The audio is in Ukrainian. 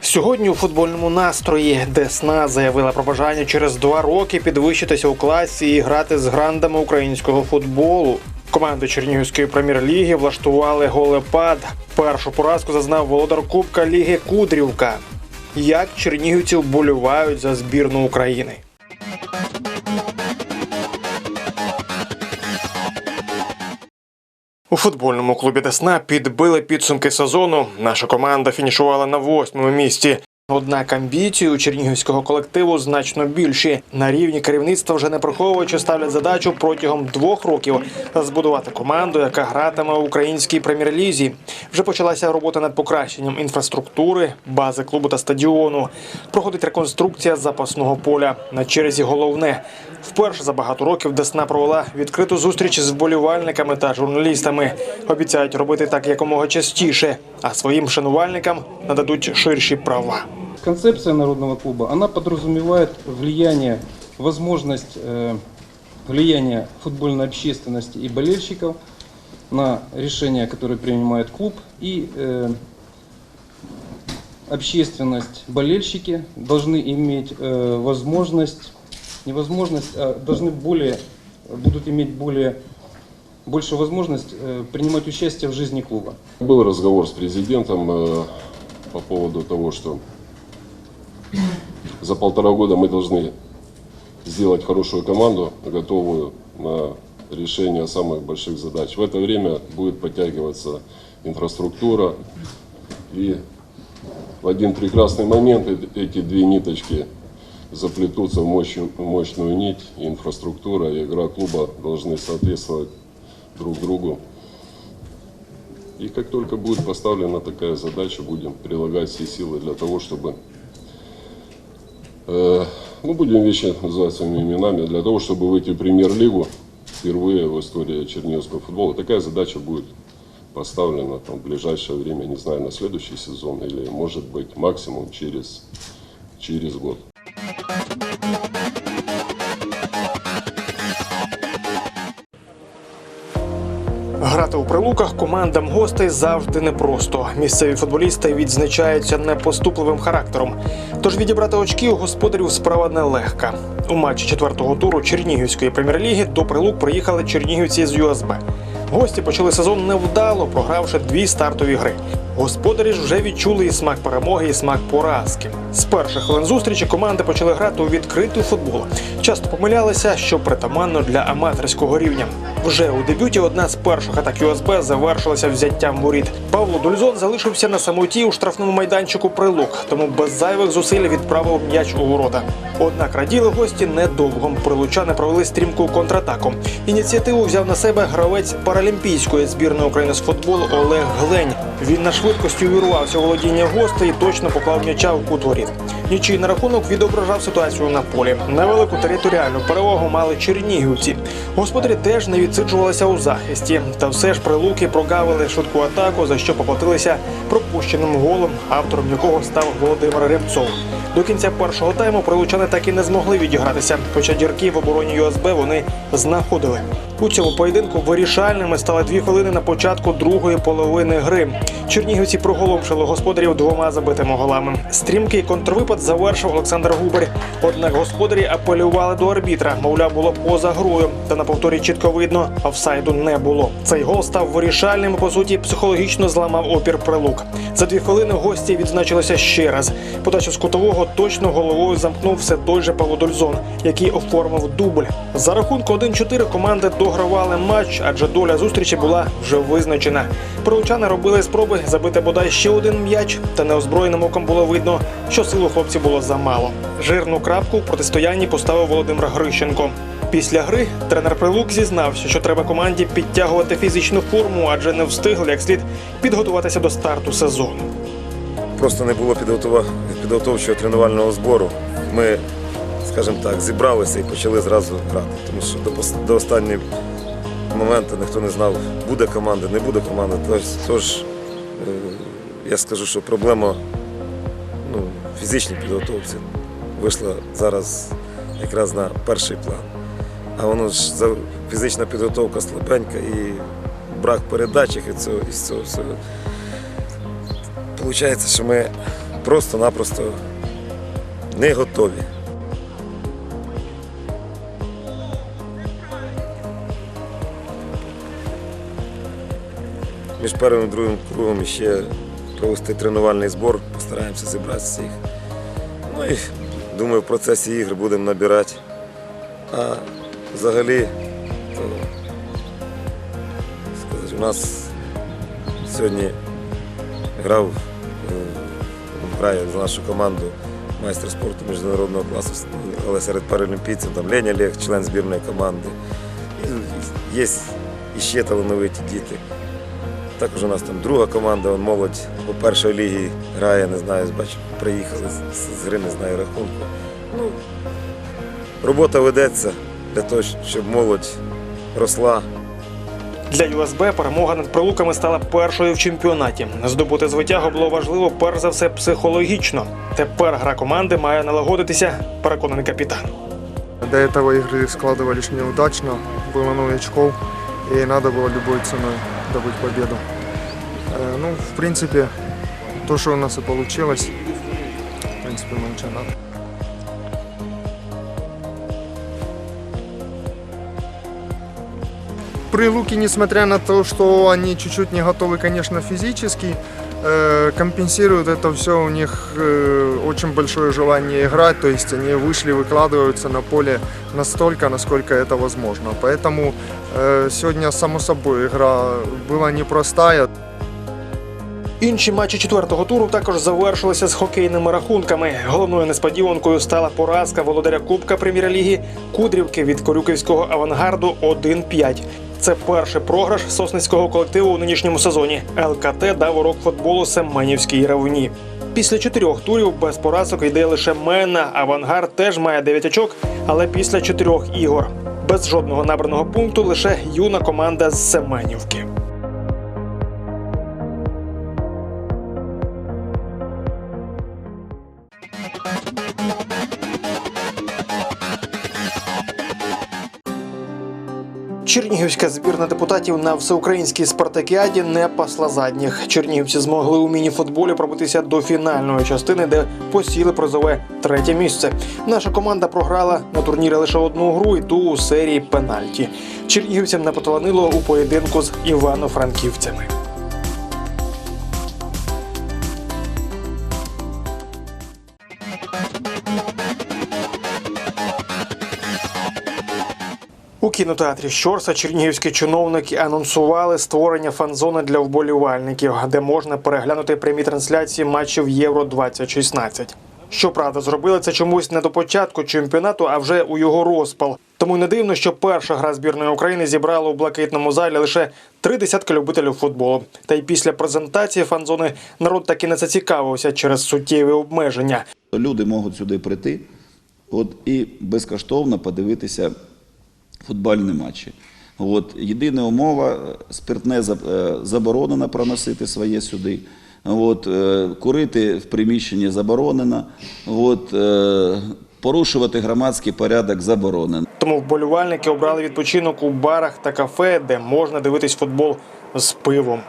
Сьогодні у футбольному настрої Десна заявила про бажання через два роки підвищитися у класі і грати з грандами українського футболу. Команди Чернігівської прем'єр-ліги влаштували голепад. Першу поразку зазнав володар Кубка Ліги Кудрівка. Як чернігівці вболівають за збірну України? У футбольному клубі Десна підбили підсумки сезону. Наша команда фінішувала на восьмому місці. Однак амбіції у чернігівського колективу значно більші. На рівні керівництва вже не приховуючи ставлять задачу протягом двох років збудувати команду, яка гратиме у українській прем'єр-лізі. Вже почалася робота над покращенням інфраструктури, бази клубу та стадіону. Проходить реконструкція запасного поля. На черзі головне. Вперше за багато років Десна провела відкриту зустріч з вболівальниками та журналістами. Обіцяють робити так якомога частіше, а своїм шанувальникам нададуть ширші права. Концепция народного клуба, она подразумевает влияние, возможность э, влияния футбольной общественности и болельщиков на решения, которые принимает клуб, и э, общественность, болельщики должны иметь э, возможность, не возможность, а должны более, будут иметь более, больше возможность э, принимать участие в жизни клуба. Был разговор с президентом э, по поводу того, что за полтора года мы должны сделать хорошую команду, готовую на решение самых больших задач. В это время будет подтягиваться инфраструктура, и в один прекрасный момент э- эти две ниточки заплетутся в мощную, нить, и инфраструктура и игра клуба должны соответствовать друг другу. И как только будет поставлена такая задача, будем прилагать все силы для того, чтобы, э, ну, будем вещи называть своими именами, для того, чтобы выйти в премьер-лигу впервые в истории черниговского футбола. Такая задача будет поставлена там, в ближайшее время, не знаю, на следующий сезон или, может быть, максимум через, через год. Грати у прилуках командам гостей завжди непросто. Місцеві футболісти відзначаються непоступливим характером. Тож відібрати очки у господарів справа нелегка. У матчі четвертого туру Чернігівської прем'єр-ліги до прилук приїхали чернігівці з ЮСБ. Гості почали сезон невдало, програвши дві стартові гри. Господарі ж вже відчули і смак перемоги, і смак поразки. З перших хвилин зустрічі команди почали грати у відкритий футбол. Часто помилялися, що притаманно для аматорського рівня. Вже у дебюті одна з перших атак ЮСБ завершилася взяттям воріт. Павло Дульзон залишився на самоті у штрафному майданчику прилук, тому без зайвих зусиль відправив м'яч у ворота. Однак раділи гості недовго. Прилучани провели стрімку контратаку. Ініціативу взяв на себе гравець паралімпійської збірної України з футболу Олег Глень. Він на швидкості увірвався у володіння гостей і точно поклав м'яча в кут воріт. Нічий на рахунок відображав ситуацію на полі. Невелику територіальну перевагу мали чернігівці. Господарі теж не відсиджувалися у захисті. Та все ж прилуки прогавили швидку атаку, за що поплатилися пропущеним голом, автором якого став Володимир Рябцов. До кінця першого тайму прилучани так і не змогли відігратися, хоча дірки в обороні ЮСБ вони знаходили. У цьому поєдинку вирішальними стали дві хвилини на початку другої половини гри. Чернігівці проголомшили господарів двома забитими голами. Стрімкий контрвипад завершив Олександр Губер. Однак господарі апелювали до арбітра. Мовляв, було поза грою. Та на повторі чітко видно, офсайду не було. Цей гол став вирішальним. По суті, психологічно зламав опір прилук. За дві хвилини гості відзначилися ще раз. Подачу з кутового точно головою замкнув все той же Павло Дользон, який оформив дубль. За рахунку 1-4 команди догравали матч, адже доля зустрічі була вже визначена. Прилучани робили спроби забити бодай ще один м'яч, та неозброєним оком було видно, що сил у хлопців було замало. Жирну крапку в протистоянні поставив Володимир Грищенко. Після гри тренер Прилук зізнався, що треба команді підтягувати фізичну форму, адже не встигли як слід підготуватися до старту сезону. Просто не було підготовчого тренувального збору. Ми, скажімо так, зібралися і почали зразу грати. Тому що до, останнього моменту ніхто не знав, буде команда, не буде команди. Тож, тож е, я скажу, що проблема фізичній підготовці вийшла зараз якраз на перший план. А воно ж фізична підготовка слабенька і брак передач і цього, і цього всього. Получається, що ми просто-напросто не готові. Між першим і другим кругом ще провести тренувальний збор, постараємося зібрати всіх. І думаю, в процесі ігр будемо набирати. А взагалі, то, сказати, у нас сьогодні грав, е, грає за нашу команду майстер спорту міжнародного класу, але серед паралімпійців там Леня Лех, член збірної команди. Є іще талановиті діти. Також у нас там друга команда, вон молодь по першої лігі грає, не знаю, бачу, приїхали з, з гри, не знаю рахунку. Ну, робота ведеться для того, щоб молодь росла. Для ЮСБ перемога над прилуками стала першою в чемпіонаті. Здобути звитягу було важливо перш за все психологічно. Тепер гра команди має налагодитися, переконаний капітан. До этого игры складывались неудачно, было новичков, и надо было любой ценой Добыть победу. Э, Ну, в принципе, то, что у нас и получилось, в принципе, мы надо. Прилуки, несмотря на то, что они чуть-чуть не готовы, конечно, физически, э, компенсируют это все у них э, очень большое желание играть, то есть они вышли, выкладываются на поле настолько, насколько это возможно. Поэтому э, сегодня, само собой, игра была непростая. Інші матчі четвертого туру також завершилися з хокейними рахунками. Головною несподіванкою стала поразка володаря Кубка прем'єр-ліги Кудрівки від Корюківського авангарду 1-5. Це перший програш сосницького колективу у нинішньому сезоні. ЛКТ дав урок футболу Семенівській равні. Після чотирьох турів без поразок йде лише Мена. Авангард теж має 9 очок, але після чотирьох ігор. Без жодного набраного пункту лише юна команда з Семенівки. Чернігівська збірна депутатів на всеукраїнській спартакіаді не пасла задніх. Чернігівці змогли у міні-футболі пробитися до фінальної частини, де посіли призове третє місце. Наша команда програла на турнірі лише одну гру, і ту у серії пенальті. Чернігівцям не поталанило у поєдинку з івано-франківцями. Кінотеатрі Щорса чернігівські чиновники анонсували створення фан-зони для вболівальників, де можна переглянути прямі трансляції матчів Євро 2016 Щоправда, зробили це чомусь не до початку чемпіонату, а вже у його розпал. Тому не дивно, що перша гра збірної України зібрала у блакитному залі лише три десятки любителів футболу. Та й після презентації фан-зони народ таки не зацікавився через суттєві обмеження. Люди можуть сюди прийти от, і безкоштовно подивитися футбольні матчі. От, єдина умова, е, спиртне е, заборонено проносити своє сюди. От, е, курити в приміщенні заборонено. От, порушувати громадський порядок заборонено. Тому вболівальники обрали відпочинок у барах та кафе, де можна дивитись футбол з пивом.